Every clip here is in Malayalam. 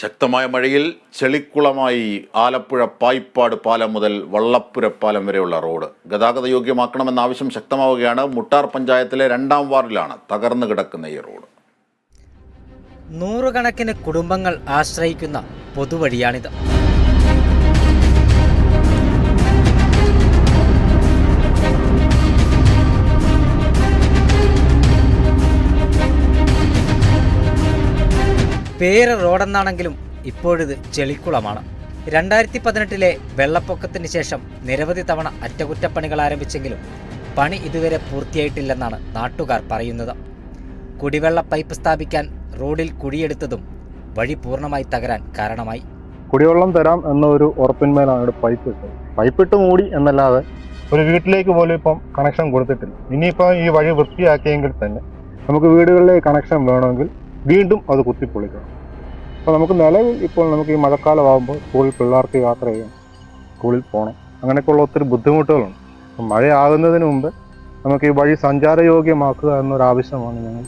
ശക്തമായ മഴയിൽ ചെളിക്കുളമായി ആലപ്പുഴ പായിപ്പാട് പാലം മുതൽ വള്ളപ്പുര പാലം വരെയുള്ള റോഡ് ഗതാഗത യോഗ്യമാക്കണമെന്ന ആവശ്യം ശക്തമാവുകയാണ്. മുട്ടാർ പഞ്ചായത്തിലെ രണ്ടാം വാർഡിലാണ് തകർന്നു കിടക്കുന്ന ഈ റോഡ്. നൂറുകണക്കിന് കുടുംബങ്ങൾ ആശ്രയിക്കുന്ന പൊതുവഴിയാണിത്. പേര് റോഡെന്നാണെങ്കിലും ഇപ്പോഴിത് ചെളിക്കുളമാണ്. രണ്ടായിരത്തി പതിനെട്ടിലെ വെള്ളപ്പൊക്കത്തിന് ശേഷം നിരവധി തവണ അറ്റകുറ്റപ്പണികൾ ആരംഭിച്ചെങ്കിലും പണി ഇതുവരെ പൂർത്തിയായിട്ടില്ലെന്നാണ് നാട്ടുകാർ പറയുന്നത്. കുടിവെള്ള പൈപ്പ് സ്ഥാപിക്കാൻ റോഡിൽ കുഴിയെടുത്തതും വഴി പൂർണമായി തകരാൻ കാരണമായി. കുടിവെള്ളം തരാം എന്ന ഒരു ഉറപ്പിന്മേലാണ് ഇവിടെ പൈപ്പ് ഇട്ടത്. പൈപ്പ് ഇട്ട് മൂടി എന്നല്ലാതെ ഒരു വീട്ടിലേക്ക് പോലും ഇപ്പം കണക്ഷൻ കൊടുത്തിട്ടില്ല. ഇനിയിപ്പോൾ ഈ വഴി വൃത്തിയാക്കിയെങ്കിൽ തന്നെ നമുക്ക് വീടുകളിലേക്ക് കണക്ഷൻ വേണമെങ്കിൽ വീണ്ടും അത് കുത്തിപ്പൊളിക്കണം. അപ്പോൾ നമുക്ക് നിലവിൽ ഇപ്പോൾ നമുക്ക് ഈ മഴക്കാലമാകുമ്പോൾ സ്കൂളിൽ പിള്ളേർക്ക് യാത്ര ചെയ്യാം. സ്കൂളിൽ പോകണം അങ്ങനെയൊക്കെയുള്ള ഒത്തിരി ബുദ്ധിമുട്ടുകളുണ്ട്. അപ്പം മഴയാകുന്നതിന് മുമ്പ് നമുക്ക് ഈ വഴി സഞ്ചാരയോഗ്യമാക്കുക എന്നൊരാവശ്യമാണ് ഞങ്ങൾ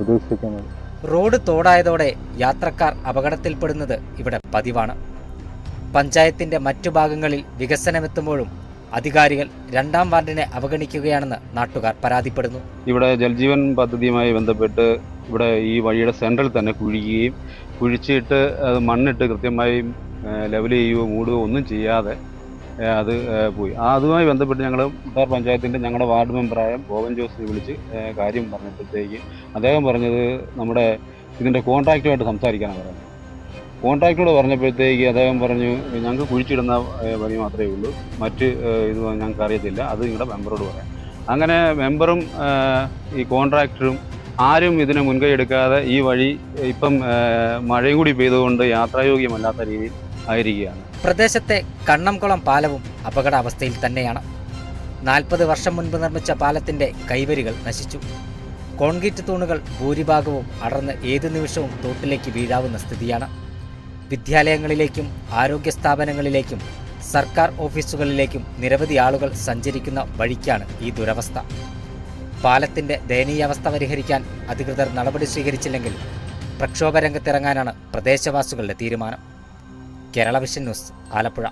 ഉദ്ദേശിക്കുന്നത്. റോഡ് തോടായതോടെ യാത്രക്കാർ അപകടത്തിൽപ്പെടുന്നത് ഇവിടെ പതിവാണ്. പഞ്ചായത്തിന്റെ മറ്റു ഭാഗങ്ങളിൽ വികസനമെത്തുമ്പോഴും അധികാരികൾ രണ്ടാം വാർഡിനെ അവഗണിക്കുകയാണെന്ന് നാട്ടുകാർ പരാതിപ്പെടുന്നു. ഇവിടെ ജൽജീവൻ പദ്ധതിയുമായി ബന്ധപ്പെട്ട് ഇവിടെ ഈ വഴിയുടെ സെൻട്രൽ തന്നെ കുഴിക്കുകയും കുഴിച്ചിട്ട് അത് മണ്ണിട്ട് കൃത്യമായി ലെവൽ ചെയ്യുകയോ മൂടുകയോ ഒന്നും ചെയ്യാതെ അത് പോയി. അതുമായി ബന്ധപ്പെട്ട് ഞങ്ങൾ മുട്ടാർ പഞ്ചായത്തിന്റെ ഞങ്ങളുടെ വാർഡ് മെമ്പറായ ഗോവൻ ജോസിനെ വിളിച്ച് കാര്യം പറഞ്ഞപ്പോഴത്തേക്ക് അദ്ദേഹം പറഞ്ഞത് നമ്മുടെ ഇതിന്റെ കോൺട്രാക്റ്റുമായിട്ട് സംസാരിക്കാനാണ് പറഞ്ഞത്. കോൺട്രാക്റ്റോട് പറഞ്ഞപ്പോഴത്തേക്ക് അദ്ദേഹം പറഞ്ഞു ഞങ്ങൾക്ക് കുഴിച്ചിടുന്ന വഴി മാത്രമേ ഉള്ളൂ. മറ്റ് ഇത് ഞങ്ങൾക്ക് അറിയത്തില്ല അത് നിങ്ങളുടെ മെമ്പറോട് പറയാം. അങ്ങനെ മെമ്പറും ഈ കോൺട്രാക്ടറും ആരും ഇതിന് മുൻകൈ എടുക്കാതെ ഈ വഴി ഇപ്പം മഴയും കൂടി പെയ്തുകൊണ്ട് യാത്രായോഗ്യമല്ലാത്ത രീതിയിൽ ആയിരിക്കുകയാണ്. പ്രദേശത്തെ കണ്ണംകുളം പാലവും അപകടാവസ്ഥയിൽ തന്നെയാണ്. നാൽപ്പത് വർഷം മുൻപ് നിർമ്മിച്ച പാലത്തിന്റെ കൈവരികൾ നശിച്ചു. കോൺക്രീറ്റ് തൂണുകൾ ഭൂരിഭാഗവും അടർന്ന് ഏതു നിമിഷവും തോട്ടിലേക്ക് വീഴാവുന്ന സ്ഥിതിയാണ്. വിദ്യാലയങ്ങളിലേക്കും ആരോഗ്യ സ്ഥാപനങ്ങളിലേക്കും സർക്കാർ ഓഫീസുകളിലേക്കും നിരവധി ആളുകൾ സഞ്ചരിക്കുന്ന വഴിക്കാണ് ഈ ദുരവസ്ഥ. പാലത്തിന്റെ ദയനീയാവസ്ഥ പരിഹരിക്കാൻ അധികൃതർ നടപടി സ്വീകരിച്ചില്ലെങ്കിൽ പ്രക്ഷോഭ രംഗത്തിറങ്ങാനാണ് പ്രദേശവാസികളുടെ തീരുമാനം. Kerala vision news Alappuzha.